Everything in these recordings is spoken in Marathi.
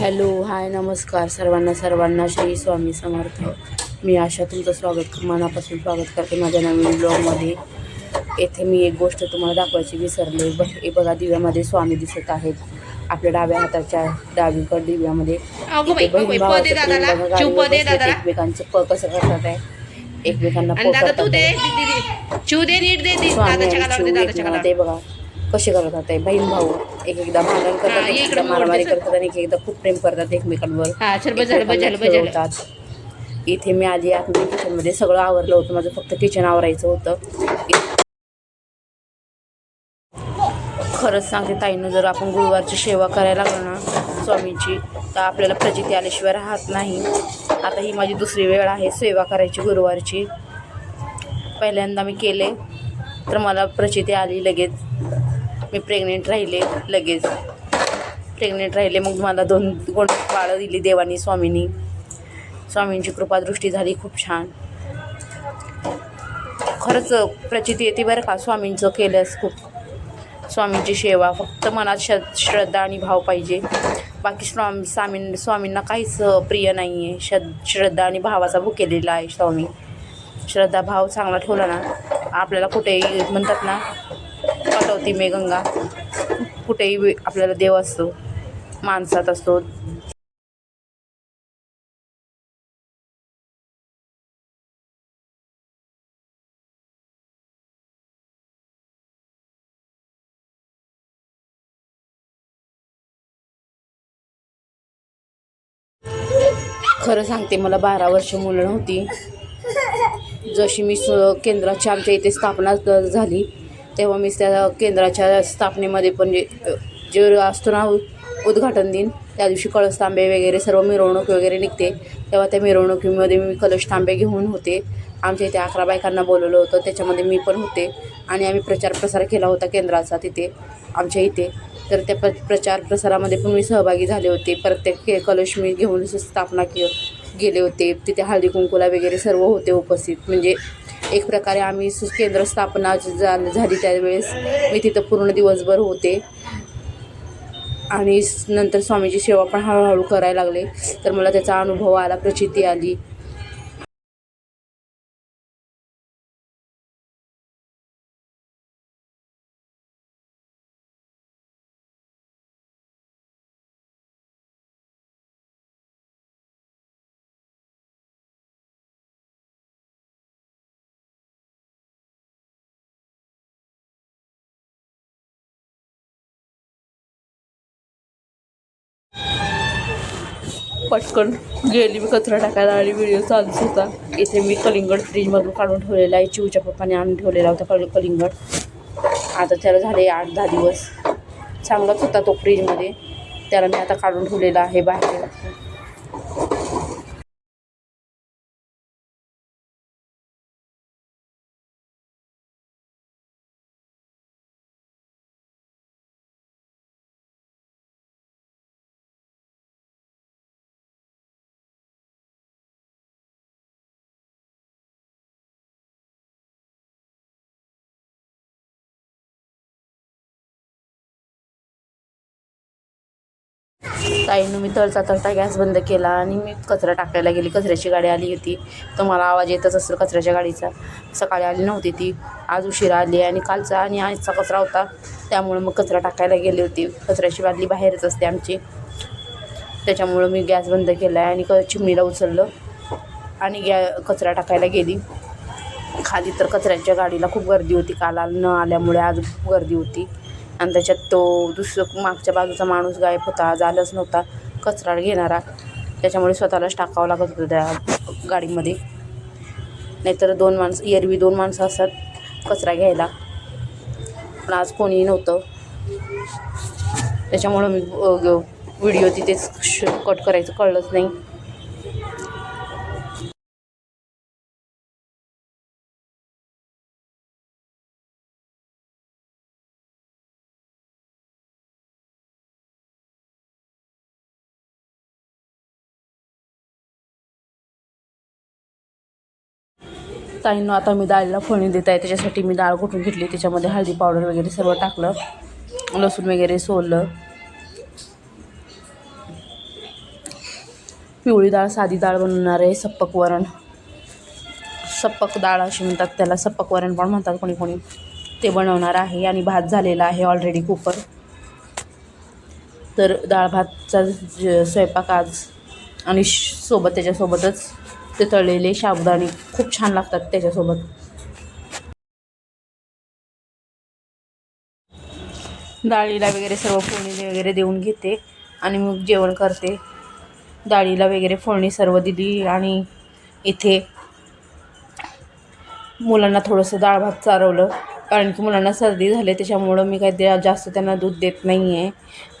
हॅलो हाय नमस्कार सर्वांना सर्वांना श्री स्वामी समर्थ. मी आशा तुमचं स्वागत मनापासून स्वागत करते माझ्या नवीन ब्लॉगमध्ये. येथे मी एक गोष्ट तुम्हाला दाखवायची विसरले ब हे बघा दिव्यामध्ये स्वामी दिसत आहेत. आपल्या डाव्या हाताच्या डावीकड दिव्यामध्ये बघा. एकमेकांचं प कसं करतात आहे एकमेकांना ते बघा. कसे करतात आहे बहीण भाऊ एक एकदा भांडण करतात एक एकदा मारामारी. करतात आणि एक एकदा खूप प्रेम करतात एकमेकांवर. हा इथे मी आधी आतमध्ये किचनमध्ये सगळं आवरलं होतं माझं फक्त किचन आवरायचं होतं. खरंच सांगते ताईनं जर आपण गुरुवारची सेवा करायला लागलो ना स्वामींची तर आपल्याला प्रचिती आल्याशिवाय राहत नाही. आता ही माझी दुसरी वेळ आहे सेवा करायची गुरुवारची. पहिल्यांदा मी केले तर मला प्रचिती आली लगेच. मी प्रेग्नेंट राहिले लगेच. प्रेग्नेंट राहिले मग मला दोन कोण बाळं दिली देवानी स्वामींनी. स्वामींची कृपादृष्टी झाली खूप छान. खरंच प्रचिती येते बरं का स्वामींचं केल्यास खूप. स्वामींची सेवा फक्त मनात श श्रद्धा आणि भाव पाहिजे. बाकी स्वामी स्वामीं स्वामींना काहीच प्रिय नाही आहे श्रद् श्रद्धा आणि भावाचा भुकेलेला आहे स्वामी. श्रद्धा भाव चांगला ठेवला ना आपल्याला कुठेही म्हणतात ना पाठवते मी गंगा. कुठेही वे- आपल्याला देव असतो माणसात असतो. खरं सांगते मला बारा वर्ष मुलं नव्हती. जशी मी स केंद्राची आमच्या इथे स्थापना झाली तेव्हा मी त्या केंद्राच्या स्थापनेमध्ये पण जे जे असतो ना उद्घाटन दिन त्या दिवशी कळस तांबे वगैरे सर्व मिरवणूक वगैरे निघते. तेव्हा त्या मिरवणुकीमध्ये मी कलश तांबे घेऊन होते. आमच्या इथे अकरा बायकांना बोलवलं होतं. त्याच्यामध्ये मी पण होते. आणि आम्ही प्रचार प्रसार केला होता केंद्राचा तिथे आमच्या इथे. तर त्या प्र प्रचार प्रसारामध्ये पण मी सहभागी झाले होते. प्रत्येक के कलश मी घेऊन स्थापना के गेले होते. तिथे हळदी कुंकूला वगैरे सर्व होते उपस्थित. म्हणजे एक प्रकारे आम्ही सु- केंद्र स्थापना झाली त्यावेळेस. मी तिथं पूर्ण दिवसभर होते. आणि नंतर स्वामीची सेवा पण हळूहळू करायला लागले. तर मला त्याचा अनुभव आला प्रचिती आली. पटकन गेली मी कचरा टाकायला आणि व्हिडिओ चालूच होता. इथे मी कलिंगड फ्रीजमधून काढून ठेवलेला आहे. चिवच्या पप्पाने आणून ठेवलेला होता कल कलिंगड. आता त्याला झाले आठ दहा दिवस. चांगलाच होता तो फ्रीजमध्ये त्याला मी आता काढून ठेवलेला आहे बाहेर. ताईनं मी तळता तळता गॅस बंद केला आणि मी कचरा टाकायला गेली. कचऱ्याची गाडी आली होती. तुम्हाला आवाज येतच असेल कचऱ्याच्या गाडीचा. सकाळी आली नव्हती ती. आज उशिरा आली आणि कालचा आणि आजचा कचरा होता. त्यामुळं मग कचरा टाकायला गेली होती. कचऱ्याची बादली बाहेरच असते आमची. त्याच्यामुळं मी गॅस बंद केला आहे आणि क चिमणीला उचललं आणि गॅ कचरा टाकायला गेली. खाली तर कचऱ्याच्या गाडीला खूप गर्दी होती. काल न आल्यामुळे आज खूप गर्दी होती. आणि त्याच्यात तो दुसरं मागच्या बाजूचा माणूस गायब होता झालंच नव्हता कचरा घेणारा. त्याच्यामुळे स्वतःलाच टाकावं लागत होतं त्या गाडीमध्ये. नाहीतर दोन माणसं एरवी दोन माणसं असतात कचरा घ्यायला. पण आज कोणीही नव्हतं. त्याच्यामुळं मी व्हिडिओ तिथेच श कट करायचं कळलंच नाही. ताईंना आता मी डाळीला फोडणी देत आहे. त्याच्यासाठी मी डाळ कुठून घेतली? त्याच्यामध्ये हळदी पावडर वगैरे सर्व टाकलं. लसूण वगैरे सोललं. पिवळी डाळ साधी डाळ बनवणार आहे सप्पक वरण. सप्पक डाळ अशी म्हणतात त्याला. सप्पक वरण पण म्हणतात कोणी कोणी. ते बनवणार आहे आणि भात झालेला आहे ऑलरेडी कुकर तर डाळ भातचा स्वयंपाक आज आणि श- सोबत त्याच्यासोबतच ते तळलेले साबुदाणे खूप छान लागतात त्याच्यासोबत. डाळीला वगैरे सर्व फोडणी वगैरे देऊन घेते आणि मग जेवण करते. डाळीला वगैरे फोडणी सर्व दिली आणि इथे मुलांना थोडंसं डाळ भात चारवलं. कारण की मुलांना सर्दी झाली त्याच्यामुळं मी काही ते जास्त त्यांना दूध देत नाही आहे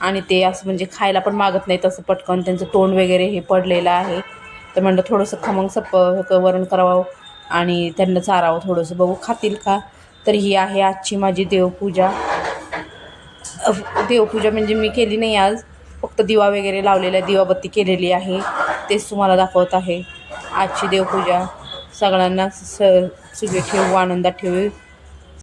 आणि ते असं म्हणजे खायला पण मागत नाही तसं पटकन. त्यांचं तोंड वगैरे हे पडलेलं आहे. तर म्हणलं थोडंसं खमंग सप वरण करावं आणि त्यांना चारावं थोडंसं. बघू खातील का? तर ही आहे आजची माझी देवपूजा. देवपूजा म्हणजे मी केली नाही आज. फक्त दिवा वगैरे लावलेला आहे दिवाबत्ती केलेली आहे. तेच तुम्हाला दाखवत आहे. आजची देवपूजा. सगळ्यांना स सुखी ठेवू आनंदात ठेवू.